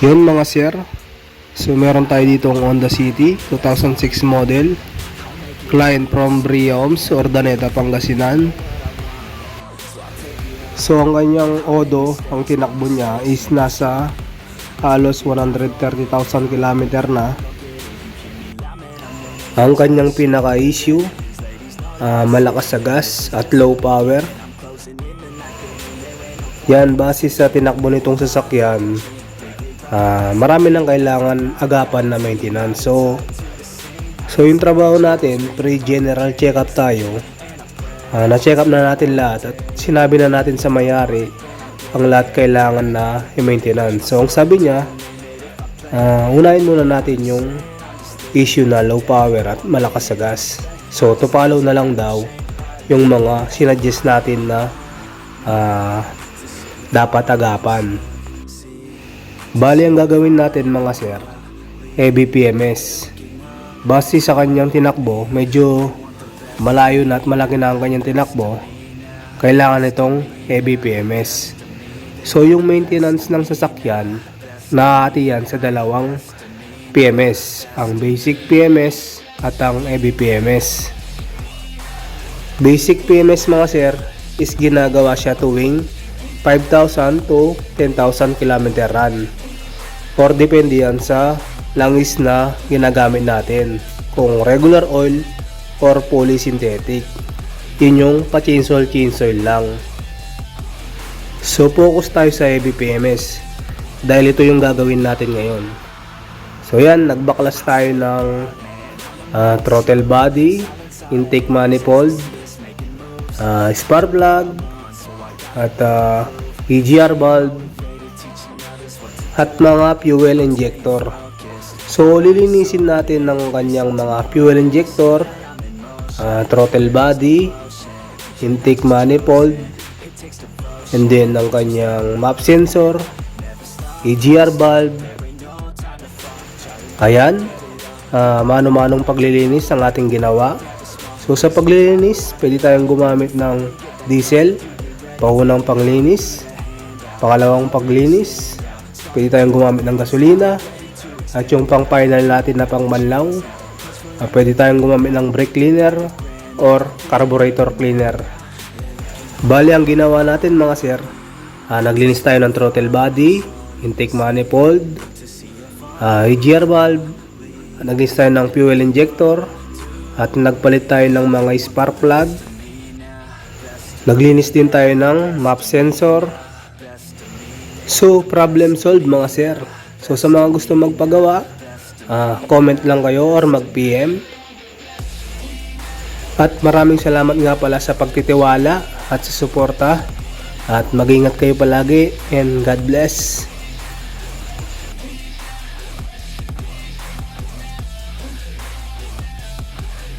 Yun mga sir. So meron tayo dito ang Honda City 2006 model. Client from Brioms, Ordaneta, Pangasinan. So ang kanyang Odo, ang tinakbo niya is nasa halos 130,000 km na. Ang kanyang pinaka-issue, ah, malakas sa gas at low power. Yan, base sa tinakbo nitong sasakyan, ah, marami nang kailangan agapan na maintenance. So, so yung trabaho natin, pre-general check-up tayo. Ah, na-check up na natin lahat at sinabi na natin sa mayari ang lahat kailangan na i-maintenance. So, ang sabi niya, ah, unahin muna natin yung issue na low power at malakas sa gas. So, to follow na lang daw yung mga sinadjust natin na ah, dapat agapan. Bali ang gagawin natin mga sir, EBPMS. Base sa kanyang tinakbo, medyo malayo na at malaki na ang kanyang tinakbo, kailangan itong EBPMS. So yung maintenance ng sasakyan, nahati yan sa dalawang PMS, ang basic PMS at ang EBPMS. Basic PMS mga sir is ginagawa siya tuwing 5,000 to 10,000 km run. Or depende yan sa langis na ginagamit natin. Kung regular oil or polysynthetic. Yun yung pa-chainsaw chainsaw lang. So focus tayo sa EBPMS dahil ito yung gagawin natin ngayon. So yan, nagbaklas tayo ng ah, throttle body, intake manifold, ah, spark plug, at ah, EGR bulb, at mga fuel injector. So lilinisin natin ng kanyang mga fuel injector, ah, throttle body, intake manifold, and then ang kanyang map sensor, EGR bulb. Ayan, ah, mano-manong paglilinis ang ating ginawa. So sa paglilinis, pwede tayong gumamit ng diesel, paunang panglinis, pangalawang paglinis, pwede tayong gumamit ng gasolina, at yung pang final natin na pang manlaw, ah, pwede tayong gumamit ng brake cleaner or carburetor cleaner. Bali ang ginawa natin mga sir, ah, naglinis tayo ng throttle body, intake manifold, ah, EGR valve, naglinis tayo ng fuel injector, at nagpalit tayo ng mga spark plug. Naglinis din tayo ng map sensor. So, problem solved mga sir. So, sa mga gusto magpagawa, ah, comment lang kayo or mag-PM. At maraming salamat nga pala sa pagtitiwala at sa suporta. At mag-ingat kayo palagi and God bless.